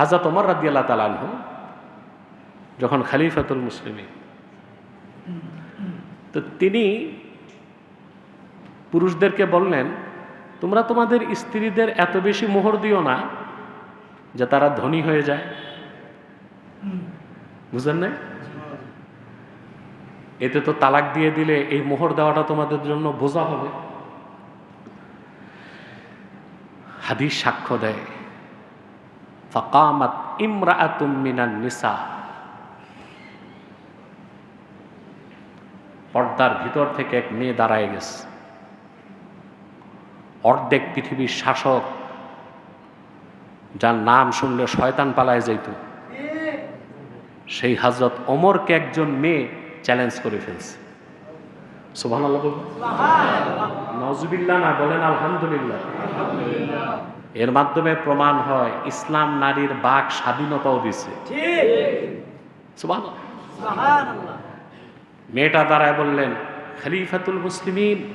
হাজরত ওমর রাদি আল্লাহ তালানহ যখন খালিফাতুল মুসলিমী তো তিনি পুরুষদেরকে বললেন, তোমরা তোমাদের স্ত্রীদের এত বেশি মোহর দিও না যে তারা ধনী হয়ে যায়। বুঝলেন না এতে তো তালাক দিয়ে দিলে এই মোহর দেওয়াটা তোমাদের জন্য বোঝা হবে। হাদিস সাক্ষ্য দেয় ফাকামাত ইমরাআতুম মিনান নিসা পর্দার ভিতর থেকে এক মেয়ে দাঁড়ায় গেছে। অর্ধেক পৃথিবীর শাসক যার নাম শুনলে শয়তান পালায় যাইত। সেই হাজরত অমরকে একজন মেয়ে চ্যালেঞ্জ করে ফেলছে। সুবহান নজবিল্লা না বলেন আলহামদুলিল্লাহ। এর মাধ্যমে প্রমাণ হয় ইসলাম নারীর বাক স্বাধীনতাও দিছে। মেয়েটা দাঁড়ায় বললেন খলিফাতুল মুসলিমিন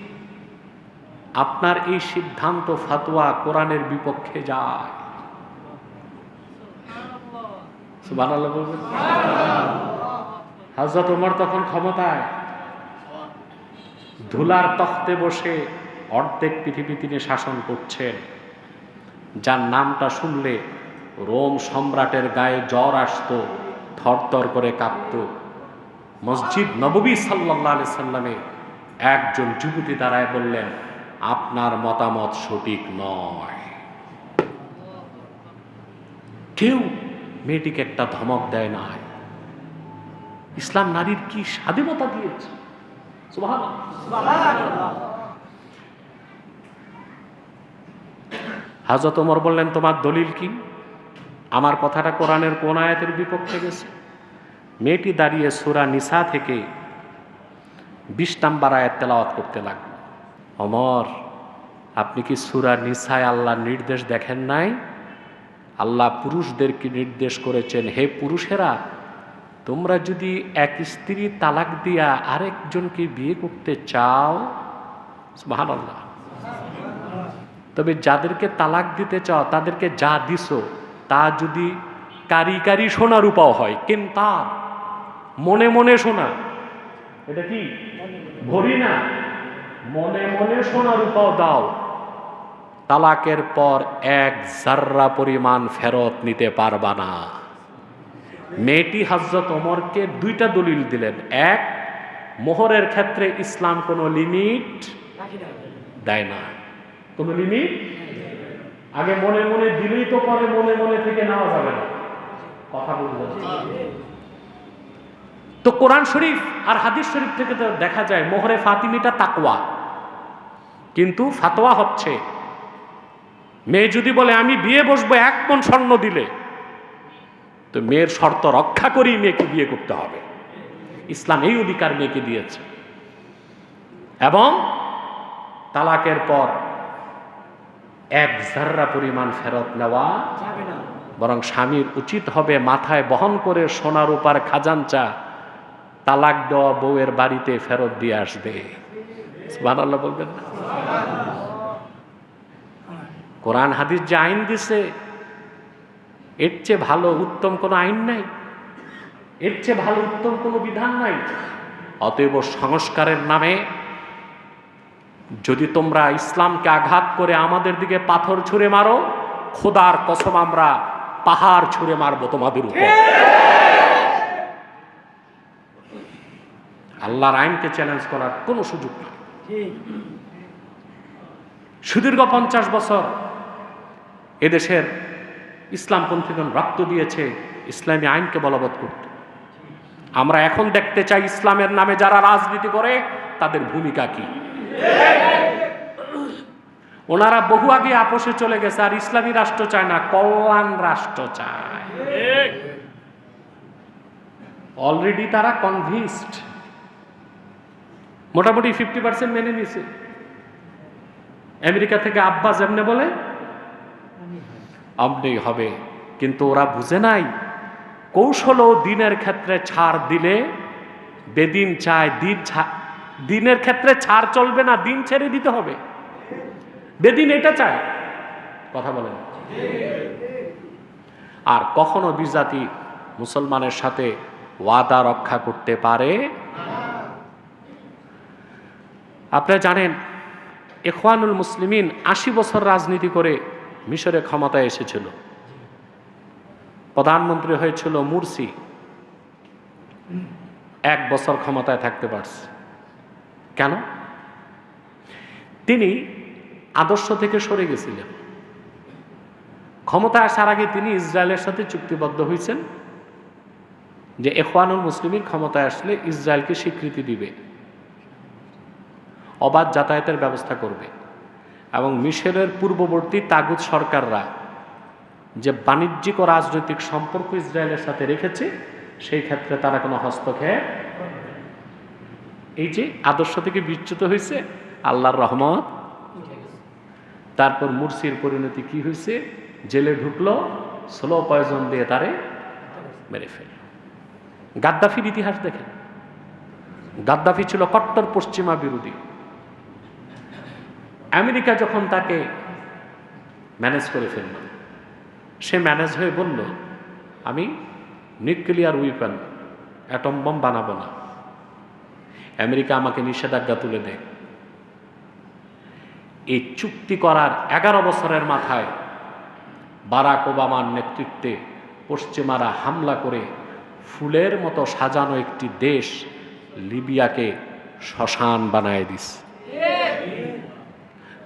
আপনার এই সিদ্ধান্ত ফাতোয়া কোরআনের বিপক্ষে যায়। বলবেন? ওমর তখন ক্ষমতায়। ধুলার তখতে বসে অর্ধেক পৃথিবী তিনি শাসন করছেন। যার নামটা শুনলে রোম সম্রাটের গায়ে জ্বর আসতো, থরথর করে কাঁপত। মসজিদ নববী সাল্লাহ আলি সাল্লামে একজন যুবতী দাঁড়ায় বললেন, আপনার মতামত সঠিক নয়। কেউ মেয়েটিকে একটা ধমক দেয় না। ইসলাম নারীর কি স্বাধীনতা দিয়েছে? হাজরত ওমর বললেন, তোমার দলিল কি? আমার কথাটা কোরআনের কোন আয়াতের বিপক্ষে গেছে? মেয়েটি দাঁড়িয়ে সুরা নিসা থেকে বিশ নাম্বার আয়াত তেলাওয়াত করতে লাগল। অমর আপনি কি সুরা নিসায় আল্লাহ নির্দেশ দেখেন নাই? আল্লাহ পুরুষদেরকে নির্দেশ করেছেন, হে পুরুষেরা, তোমরা যদি এক স্ত্রী তালাক দিয়া আরেকজনকে বিয়ে করতে চাও? ভালো আল্লাহ তবে যাদেরকে তালাক দিতে চাও তাদেরকে যা দিছো তা যদি কারি কারি সোনা রূপাও হয় কিন্তু মনে মনে শোনা এটা কি? ভরি না। মনে মনে সোনা রূপাও দাও। তালাকের পর এক জার্রা পরিমাণ ফেরত নিতে পারবা না। মেয়েটি হজরত ওমরকে দুইটা দলিল দিলেন। এক মোহরের ক্ষেত্রে ইসলাম কোনো লিমিট দেয় না। কোনো লিমিট আগে মনে মনে দিলেই তো পরে মনে মনে থেকে নেওয়া যাবে না। কথা বললেন তো কোরআন শরীফ আর হাদিস শরীফ থেকে তো দেখা যায়, মোহরে ফাতিমিটা তাকওয়া। কিন্তু ফাতোয়া হচ্ছে, মেয়ে যদি বলে, আমি বিয়ে বসবো এক মন স্বর্ণ দিলে, তো মেয়ের শর্ত রক্ষা করেই মেয়েকে বিয়ে করতে হবে। ইসলাম এই অধিকার মেয়েকে দিয়েছে। এবং তালাকের পর এক জাররা পরিমাণ ফেরত নেওয়া বরং স্বামীর উচিত হবে মাথায় বহন করে সোনার উপার খাজানচা তালাক দেওয়া বউয়ের বাড়িতে ফেরত দিয়ে আসবে। সুবহানাল্লাহ বলবেন না? কোরআন হাদিস যে আইন দিছে এর চেয়ে ভালো উত্তম কোনো আইন নাই। এর চেয়ে ভালো উত্তম কোনো বিধান নাই। অতএব সংস্কারের নামে যদি তোমরা ইসলামকে আঘাত করে আমাদের দিকে পাথর ছুঁড়ে মারো, খোদার কসম আমরা পাহাড় ছুঁড়ে মারবো তোমাদের উপর। আল্লাহর আইনকে চ্যালেঞ্জ করার কোনো সুযোগ নেই। সুদীর্ঘ পঞ্চাশ বছর এদেশের ইসলামপন্থীগণ রক্ত দিয়েছে, ইসলামী আইনকে বলবৎ করতে। আমরা এখন দেখতে চাই ইসলামের নামে যারা রাজনীতি করে, তাদের ভূমিকা কি? ওনারা বহু আগে আপোষে চলে গেছে, আর ইসলামী রাষ্ট্র চায় না, কল্যাণ রাষ্ট্র চায়। অলরেডি তারা কনভিন্সড মোটামুটি ফিফটি পার্সেন্ট মেনে নিছে আমেরিকা থেকে আব্বাস এমনি বলে, আপনি হবে, কিন্তু ওরা বুঝে নাই। কৌশল দিনের ক্ষেত্রে ছাড় দিলে বেদিন চায়, দিন দিনের ক্ষেত্রে ছাড় চলবে না, দিন ছেড়ে দিতে হবে। বেদিন এটা চায়। কথা বলেন। আর কখনো বিজাতি মুসলমানের সাথে ওয়াদা রক্ষা করতে পারে? আপনারা জানেন এখওয়ানুল মুসলিমিন আশি বছর রাজনীতি করে মিশরে ক্ষমতায় এসেছিল। প্রধানমন্ত্রী হয়েছিল মুরসি। এক বছর ক্ষমতায় থাকতে পারছে। কেন? তিনি আদর্শ থেকে সরে গেছিলেন। ক্ষমতা আসার আগে তিনি ইসরায়েলের সাথে চুক্তিবদ্ধ হয়েছেন যে এখওয়ানুল মুসলিমের ক্ষমতায় আসলে ইসরায়েলকে স্বীকৃতি দিবে, অবাধ যাতায়াতের ব্যবস্থা করবে এবং মিশরের পূর্ববর্তী তাগুদ সরকাররা যে বাণিজ্যিক ও রাজনৈতিক সম্পর্ক ইসরায়েলের সাথে রেখেছে, সেই ক্ষেত্রে তারা কোনো হস্তক্ষেপ এই যে আদর্শ থেকে বিচ্যুত হয়েছে, আল্লাহর রহমত। তারপর মুরসির পরিণতি কি হয়েছে? জেলে ঢুকলো স্লো পয়জন দিয়ে তারে মেরে ফেল গাদ্দাফির ইতিহাস দেখেন। গাদ্দাফি ছিল কট্টর পশ্চিমা বিরোধী। আমেরিকা যখন তাকে ম্যানেজ করে ফেলল, সে ম্যানেজ হয়ে বলল, আমি নিউক্লিয়ার উইপেন অ্যাটম বম বানাবো না। আমেরিকা আমাকে নিষেধাজ্ঞা তুলে দেয়। এই চুক্তি করার এগারো বছরের মাথায় বারাক ওবামার নেতৃত্বে পশ্চিমারা হামলা করে ফুলের মতো সাজানো একটি দেশ লিবিয়াকে শ্মশান বানায় দিস।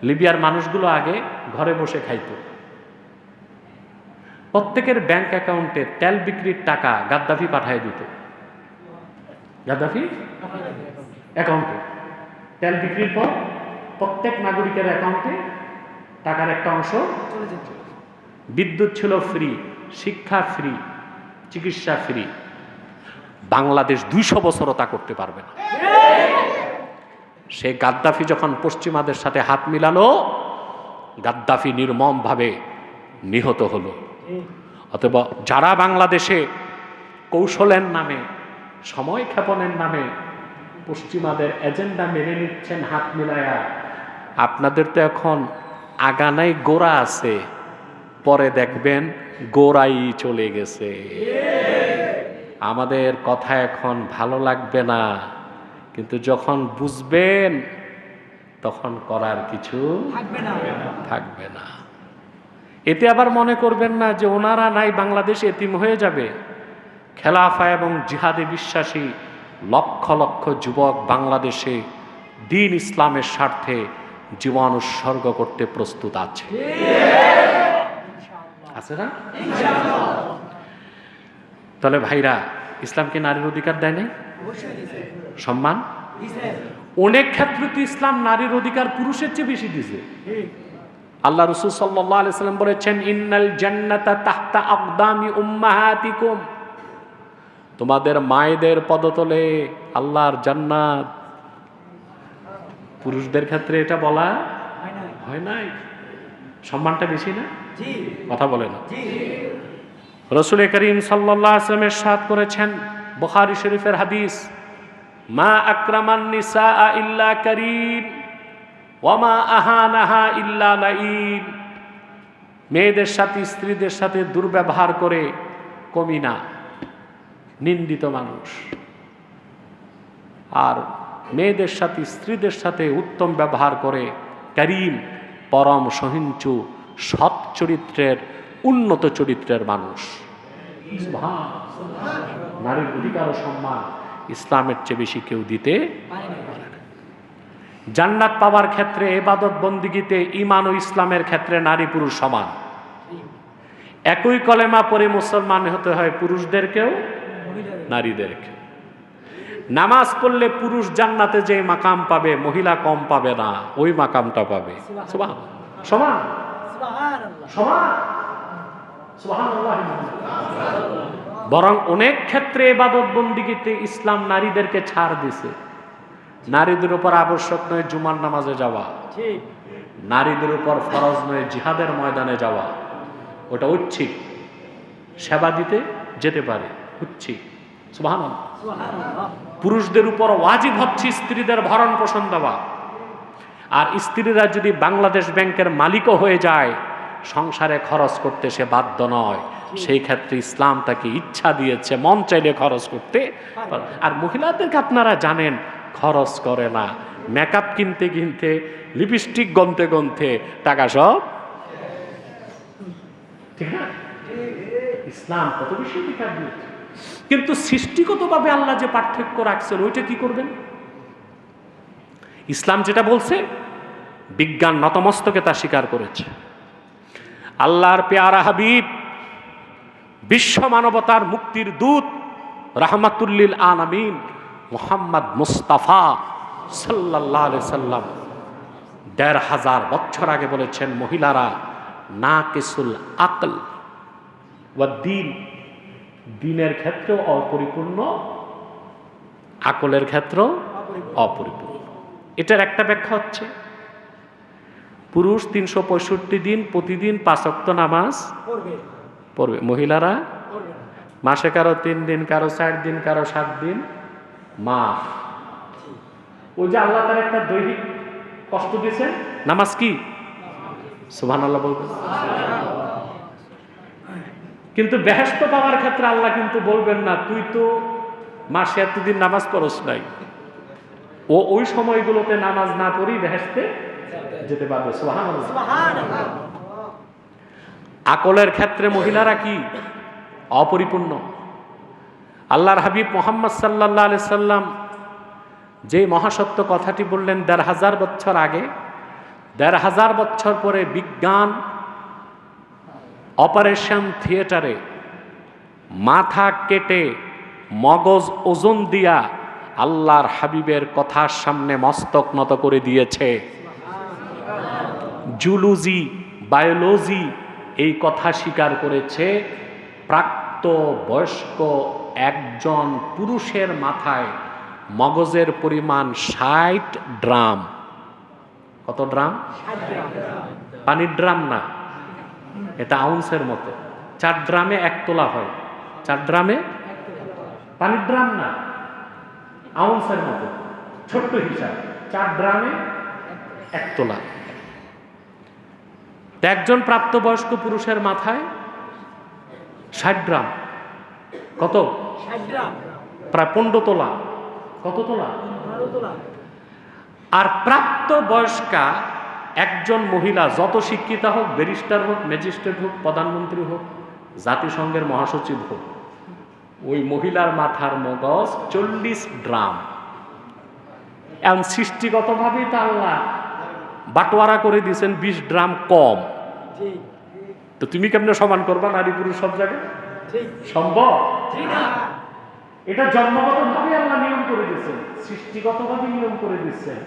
লিবিয়ার মানুষগুলো আগে ঘরে বসে খাইত। প্রত্যেকের ব্যাংক অ্যাকাউন্টে তেল বিক্রির টাকা গাদ্দাফি পাঠিয়ে দিত। গাদ্দাফি? অ্যাকাউন্টে তেল বিক্রির পর প্রত্যেক নাগরিকের অ্যাকাউন্টে টাকার একটা অংশ বিদ্যুৎ ছিল ফ্রি শিক্ষা ফ্রি চিকিৎসা ফ্রি বাংলাদেশ দুইশো বছরও তা করতে পারবে না। সে গাদ্দাফি যখন পশ্চিমাদের সাথে হাত মিলালো গাদ্দাফি নির্মমভাবে নিহত হলো। অথবা যারা বাংলাদেশে কৌশলের নামে সময় ক্ষেপণের নামে পশ্চিমাদের এজেন্ডা মেনে নিচ্ছেন হাত মিলায়া। আপনাদের তো এখন আগানায় গোড়া আছে। পরে দেখবেন গোড়াই চলে গেছে। আমাদের কথা এখন ভালো লাগবে না। কিন্তু যখন বুঝবেন তখন করার কিছু থাকবে না। থাকবে না। এতে আবার মনে করবেন না যে ওনারা নাই বাংলাদেশ এতিম হয়ে যাবে। খেলাফা এবং জিহাদে বিশ্বাসী লক্ষ লক্ষ যুবক বাংলাদেশে দিন ইসলামের স্বার্থে জীবন উৎসর্গ করতে প্রস্তুত আছে। আছে না? তাহলে ভাইরা ইসলামকে নারীর অধিকার দেয় নাই? সম্মান? অনেক ক্ষেত্রে তো ইসলাম নারীর অধিকার পুরুষের চেয়ে বেশি দিছে। আল্লাহ রসুল সাল্লাহ আলাইসাল্লাম বলেছেন ইন্নাল জান্নাতা তাহতা আকদামি উম্মাহাতিকুম। তোমাদের মায়েদের পদতলে আল্লাহর জান্নাত। পুরুষদের ক্ষেত্রে এটা বলা হয় না হয় নাই। সম্মানটা বেশি না? কথা বলে না। রসুল করিম সাল্লাহ আসলামের সাথ করেছেন বুখারি শরীফের হাদিস মা আক্রামান নিসা ইল্লা করিম ওয়ামা আহানাহা ইল্লা লাইন মেয়েদের সাথে স্ত্রীদের সাথে দুর্ব্যবহার করে কমি না। নিন্দিত মানুষ। আর মেয়েদের সাথে, স্ত্রীদের সাথে উত্তম ব্যবহার করে করিম, পরম সহিঞ্চু সৎ চরিত্রের, উন্নত চরিত্রের মানুষ। নারীর অধিকার ও সম্মান ইসলামের চেয়ে বেশি কেউ দিতে জান্নাত পাওয়ার ক্ষেত্রে, এবাদত বন্দিগিতে ইমান ও ইসলামের ক্ষেত্রে নারী পুরুষ সমান। একই কলেমা পরে মুসলমান হতে হয় পুরুষদেরকেও নারীদেরকে। নামাজ পড়লে পুরুষ জান্নাতে যে মাকাম পাবে মহিলা কম পাবে না ওই মাকামটা পাবে। সমান? সমান? সমান বরং অনেক ক্ষেত্রে এবাদত বন্দিগিতে ইসলাম নারীদেরকে ছাড় দিছে। নারীদের উপর আবশ্যক নয় জুমার নামাজে যাওয়া। নারীদের উপর ফরজ নয় জিহাদের ময়দানে যাওয়া। ওটা ঐচ্ছিক। সেবা দিতে যেতে পারে। সুবাহান পুরুষদের উপর ওয়াজিব হচ্ছে স্ত্রীদের ভরণ পোষণ দেওয়া। আর স্ত্রীরা যদি বাংলাদেশ ব্যাংকের মালিকও হয়ে যায় সংসারে খরচ করতে সে বাধ্য নয়। সেই ক্ষেত্রে ইসলাম তাকে ইচ্ছা দিয়েছে মন চাইলে খরচ করতে আর মহিলাদেরকে আপনারা জানেন খরচ করে না। মেকআপ কিনতে কিনতে লিপস্টিক গনতে গনতে টাকা সব ঠিক না? ইসলাম কত বেশি অধিকার দিয়েছে? কিন্তু সৃষ্টিগতভাবে আল্লাহ যে পার্থক্য রাখছেন, ওইটা কি করবেন? ইসলাম যেটা বলছে, বিজ্ঞান নতমস্তকে তা স্বীকার করেছে। আল্লাহর পেয়ারা হাবিব, বিশ্ব মানবতার মুক্তির দূত, রাহমাতুল্লিল আলামিন, মোহাম্মদ মুস্তাফা আলাইহি সাল্লাম দেড় হাজার বছর আগে বলেছেন, মহিলারা না কিসুল আকল ওয়া দিন দিনের ক্ষেত্রেও অপরিপূর্ণ আকলের ক্ষেত্রেও অপরিপূর্ণ। এটার একটা ব্যাখ্যা হচ্ছে পুরুষ তিনশো পঁয়ষট্টি দিন প্রতিদিন পাঁচক্ত নামাজ পড়বে। মহিলারা মাসে কারও তিন দিন কারও চার দিন কারও সাত দিন মাস ওই যে আল্লাহ তার একটা দৈহিক কষ্ট দিয়েছেন নামাজ কি? সুবহান আল্লাহ বলবেন কিন্তু বেহেস্ত পাওয়ার ক্ষেত্রে আল্লাহ কিন্তু বলবেন না তুই তো মাসে এতদিন নামাজ পড়স নাই। ও ওই সময়গুলোতে নামাজ না পড়ি বেহেস্তে যেতে পারবে। আকলের ক্ষেত্রে মহিলারা কি? অপরিপূর্ণ। আল্লাহর হাবিব মোহাম্মদ সাল্লাহ আলি সাল্লাম যে মহাসত্য কথাটি বললেন দেড় হাজার বছর আগে দেড় হাজার বছর পরে বিজ্ঞান অপারেশন থিয়েটারে মাথা কেটে মগজ ওজন দিয়া আল্লাহর হাবিবের কথার সামনে মস্তক নত করে দিয়েছে। জুলুজি, বায়োলজি এই কথা স্বীকার করেছে। প্রাপ্ত বয়স্ক একজন পুরুষের মাথায় মগজের পরিমাণ ষাট ড্রাম কত ড্রাম পানির ড্রাম না। এটা আউন্সের মতো। চার ড্রামে এক তোলা হয়। চার ড্রামে পানির ড্রাম না। আউন্সের মতো। ছোট্ট হিসাব। চার ড্রামে এক তোলা। একজন প্রাপ্তবয়স্ক পুরুষের মাথায় ষাট গ্রাম কত? প্রায় পনেরো তোলা। কত তোলা? তোলা। আর প্রাপ্ত বয়স্কা একজন মহিলা যত শিক্ষিতা হোক ব্যারিস্টার হোক ম্যাজিস্ট্রেট হোক প্রধানমন্ত্রী হোক জাতিসংঘের মহাসচিব হোক ওই মহিলার মাথার মগজ চল্লিশ গ্রাম। এমন সৃষ্টিগতভাবেই তা আল্লাহ বাটোয়ারা করে দিয়েছেন বিশ গ্রাম কম। তো তুমি কেমনে সমান করবা নারী পুরুষ সব জায়গায়? সম্ভব? এটা জন্মগতভাবে আল্লাহ নিয়ম করে দিচ্ছেন সৃষ্টিগতভাবে নিয়ম করে দিচ্ছেন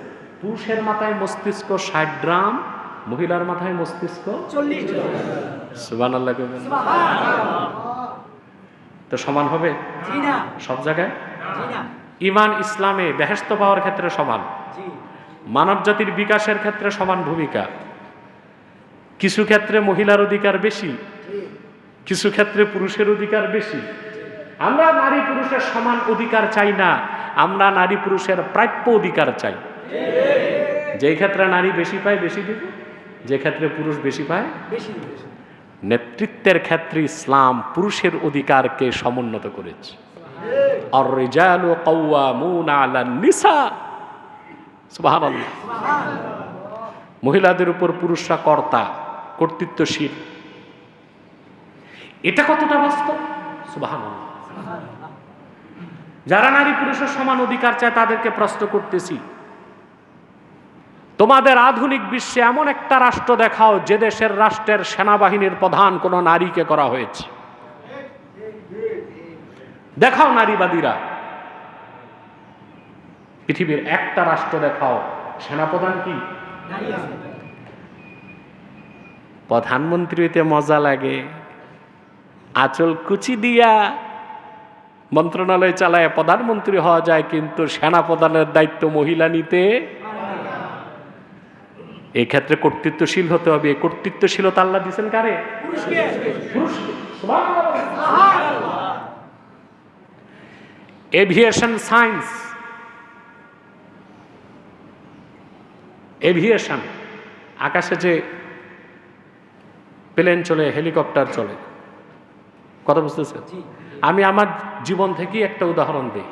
পুরুষের মাথায় মস্তিষ্ক ষাট গ্রাম মহিলার মাথায় মস্তিষ্ক চল্লিশ সুবান আল্লাহ তো সমান হবে? সব জায়গায়? ইমান ইসলামে বেহেস্ত পাওয়ার ক্ষেত্রে সমান। মানব জাতির বিকাশের ক্ষেত্রে সমান ভূমিকা। কিছু ক্ষেত্রে মহিলার অধিকার বেশি কিছু ক্ষেত্রে পুরুষের অধিকার বেশি। আমরা নারী পুরুষের সমান অধিকার চাই না আমরা নারী পুরুষের প্রাপ্য অধিকার চাই। যেই ক্ষেত্রে নারী বেশি পায় বেশি দিব? যে ক্ষেত্রে পুরুষ বেশি পায়? বেশি। নেতৃত্বের ক্ষেত্রে ইসলাম পুরুষের অধিকারকে সমুন্নত করেছে। আর রিজালু কাওয়ামুনা নিসা। মহিলাদের উপর পুরুষরা কর্তা কর্তৃত্বশীল। এটা কতটা বাস্তব? যারা নারী পুরুষের সমান অধিকার চায় তাদেরকে প্রশ্ন করতেছি তোমাদের আধুনিক বিশ্বে এমন একটা রাষ্ট্র দেখাও যে দেশের রাষ্ট্রের সেনাবাহিনীর প্রধান কোনো নারীকে করা হয়েছে। দেখাও নারীবাদীরা। পৃথিবীর একটা রাষ্ট্র দেখাও। সেনাপ্রধান কি? প্রধানমন্ত্রী। প্রধানমন্ত্রীতে মজা লাগে। আচল কুচি দিয়া মন্ত্রণালয় চালায় প্রধানমন্ত্রী হওয়া যায়, কিন্তু সেনা প্রধানের দায়িত্ব মহিলা নিতে এই ক্ষেত্রে কর্তৃত্বশীল হতে হবে। এই কর্তৃত্বশীলতা আল্লাহ দিচ্ছেন কারে। এভিয়েশন সায়েন্স এভিয়েশন আকাশে যে প্লেন চলে হেলিকপ্টার চলে। কথা বুঝতেছেন? জি। আমি আমার জীবন থেকেই একটা উদাহরণ দিই।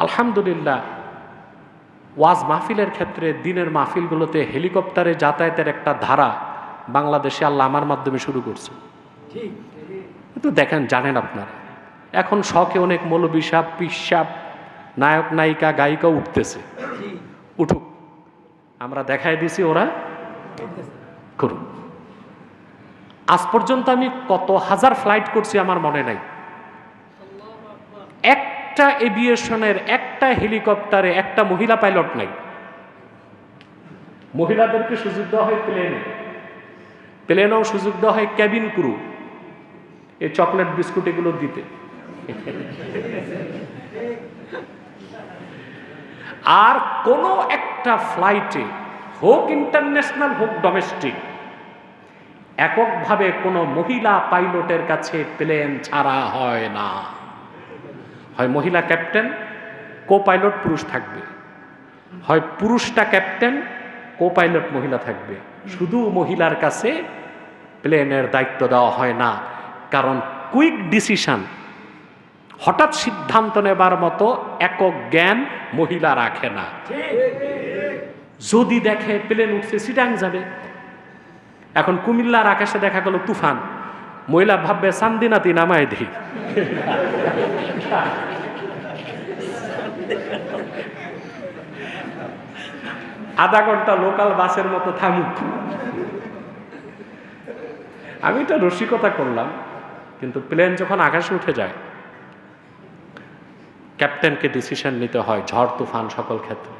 আলহামদুলিল্লাহ ওয়াজ মাহফিলের ক্ষেত্রে দিনের মাহফিলগুলোতে হেলিকপ্টারে যাতায়াতের একটা ধারা বাংলাদেশে আল্লাহ আমার মাধ্যমে শুরু করছে। কিন্তু দেখেন জানেন আপনারা। এখন শখে অনেক মৌলবী সাপ পিসাব নায়ক নায়িকা গায়িকা উঠতেছে। উঠুক। আমরা দেখাই দিছি ওরা। করুন। আজ পর্যন্ত আমি কত হাজার ফ্লাইট করছি আমার মনে নাই। একটা এভিয়েশনের একটা হেলিকপ্টারে একটা মহিলা পাইলট নাই। মহিলাদেরকে সুযোগ দেওয়া হয় প্লেনে প্লেনেও সুযোগ দেওয়া হয় ক্যাবিন ক্রু এই চকলেট বিস্কুট এগুলো দিতে। আর কোনো একটা ফ্লাইটে হোক ইন্টারন্যাশনাল হোক ডোমেস্টিক এককভাবে কোনো মহিলা পাইলটের কাছে প্লেন ছাড়া হয় না। হয় মহিলা ক্যাপ্টেন কো পাইলট পুরুষ থাকবে। হয় পুরুষটা ক্যাপ্টেন কো পাইলট মহিলা থাকবে। শুধু মহিলার কাছে প্লেনের দায়িত্ব দেওয়া হয় না, কারণ কুইক ডিসিশন, হঠাৎ সিদ্ধান্ত নেবার মতো একক জ্ঞান মহিলা রাখে না। যদি দেখে প্লেন উঠছে সিটাং যাবে। এখন কুমিল্লার আকাশে দেখা গেল তুফান। মহিলা ভাববে চান্দিনাতি নামায় দিই। আধা ঘণ্টা লোকাল বাসের মতো থামুক। আমি এটা রসিকতা করলাম, কিন্তু প্লেন যখন আকাশে উঠে যায় ক্যাপ্টেনকে ডিসিশন নিতে হয় ঝড়, তুফান সকল ক্ষেত্রে।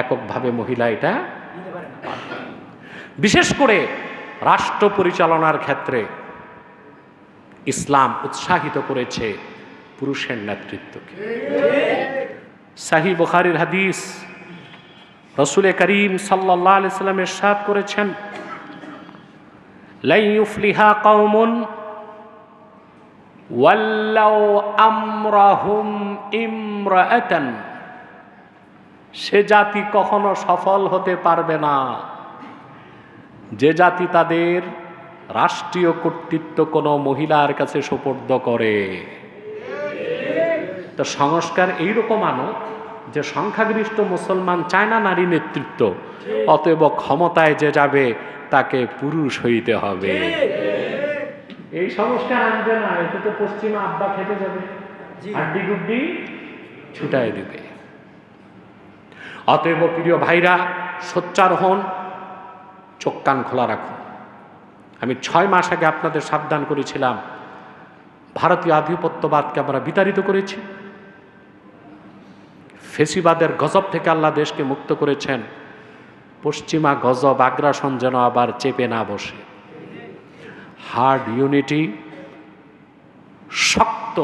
এককভাবে মহিলা এটা বিশেষ করে রাষ্ট্র পরিচালনার ক্ষেত্রে ইসলাম উৎসাহিত করেছে পুরুষের নেতৃত্বকে। সাহি বুখারির হাদিস রসুল করিম সাল্লাহ আলাইস্লামের সাদ করেছেন লাইফলিহা কৌমন সে জাতি কখনো সফল হতে পারবে না। যে জাতি তাদের রাষ্ট্রীয় কর্তৃত্ব কোনো মহিলার কাছে সোপর্দ করে। তো সংস্কার এইরকম আনো যে সংখ্যাগরিষ্ঠ মুসলমান চায় না নারী নেতৃত্ব অতএব ক্ষমতায় যে যাবে তাকে পুরুষ হইতে হবে। এই সংস্কার আনবে না এতে তো পশ্চিমা আব্বা খেতে যাবে। হাড্ডি গুড্ডি ছুটাই দিবে। অতএব প্রিয় ভাইরা সোচ্চার হন চোখ কান খোলা রাখুন। আমি ছয় মাস আগে আপনাদের সাবধান করেছিলাম। ভারতীয় আধিপত্যবাদকে আমরা বিতাড়িত করেছি। ফেসিবাদের গজব থেকে আল্লাহ দেশকে মুক্ত করেছেন। পশ্চিমা গজব আগ্রাসন যেন আবার চেপে না বসে। হার্ড ইউনিটি শক্ত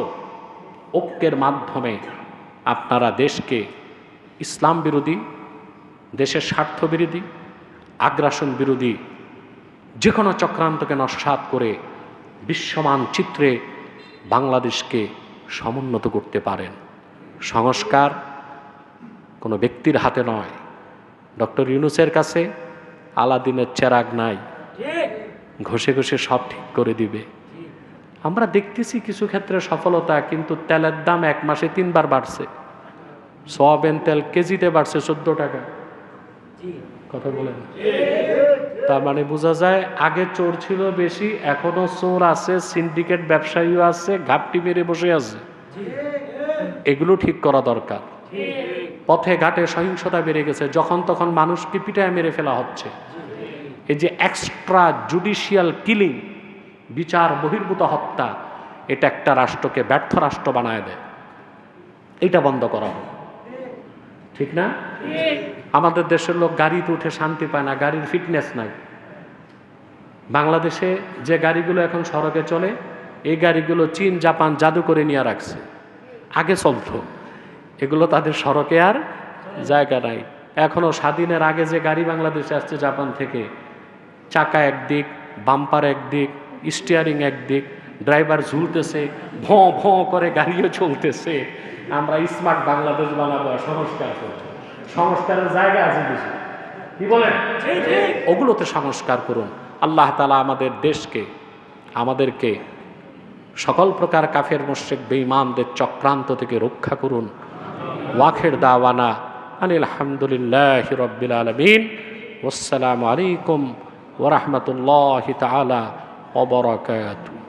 ঐক্যের মাধ্যমে আপনারা দেশকে ইসলাম বিরোধী, দেশের স্বার্থ বিরোধী, আগ্রাসন বিরোধী যে কোনো চক্রান্তকে নস্বাত করে বিশ্বমান চিত্রে বাংলাদেশকে সমুন্নত করতে পারেন। সংস্কার কোনো ব্যক্তির হাতে নয়। ডক্টর ইউনুসের কাছে আলাদিনের চেরাগ নাই। ঘষে ঘষে সব ঠিক করে দিবে। আমরা দেখতেছি কিছু ক্ষেত্রে সফলতা, কিন্তু তেলের দাম এক মাসে তিনবার বাড়ছে। সয়াবিন তেল কেজিতে বাড়ছে চোদ্দ টাকা। কথা বলেন। তার মানে বোঝা যায়, আগে চোর ছিল বেশি, এখনও চোর আছে, সিন্ডিকেট ব্যবসায়ীও আছে, ঘাপটি মেরে বসে আছে। এগুলো ঠিক করা দরকার। পথে ঘাটে সহিংসতা বেড়ে গেছে, যখন তখন মানুষকে পিটায় মেরে ফেলা হচ্ছে। এই যে এক্সট্রা জুডিশিয়াল কিলিং বিচার বহির্ভূত হত্যা, এটা একটা রাষ্ট্রকে ব্যর্থ রাষ্ট্র বানায় দেয়। এটা বন্ধ করা হোক। ঠিক না? আমাদের দেশের লোক গাড়িতে উঠে শান্তি পায় না, গাড়ির ফিটনেস নাই। বাংলাদেশে যে গাড়িগুলো এখন সড়কে চলে, এই গাড়িগুলো চীন, জাপান জাদু করে নিয়ে রাখছে। আগে চলতো। এগুলো তাদের সড়কে আর জায়গা নাই। এখনও স্বাধীনের আগে যে গাড়ি বাংলাদেশে আসছে জাপান থেকে, চাকা একদিক, বাম্পার একদিক স্টিয়ারিং একদিক, ড্রাইভার ঝুলতেছে, ভঁ ভঁ করে গাড়িও চলতেছে। আমরা স্মার্ট বাংলাদেশ বানাবো সংস্কার করব। সংস্কারের জায়গা আছে কিছু? কি বলেন? ওগুলোতে সংস্কার করুন। আল্লাহ তালা আমাদের দেশকে, আমাদেরকে সকল প্রকার কাফের, মুশ্রিক, বেঈমানদের চক্রান্ত থেকে রক্ষা করুন। ওয়াখের দাওয়ানা আনিল আলহামদুলিল্লাহ রব্বিল আলমিন। আসসালামু আলাইকুম ওরহমতুল্লাহ তালা ওবরাকাতু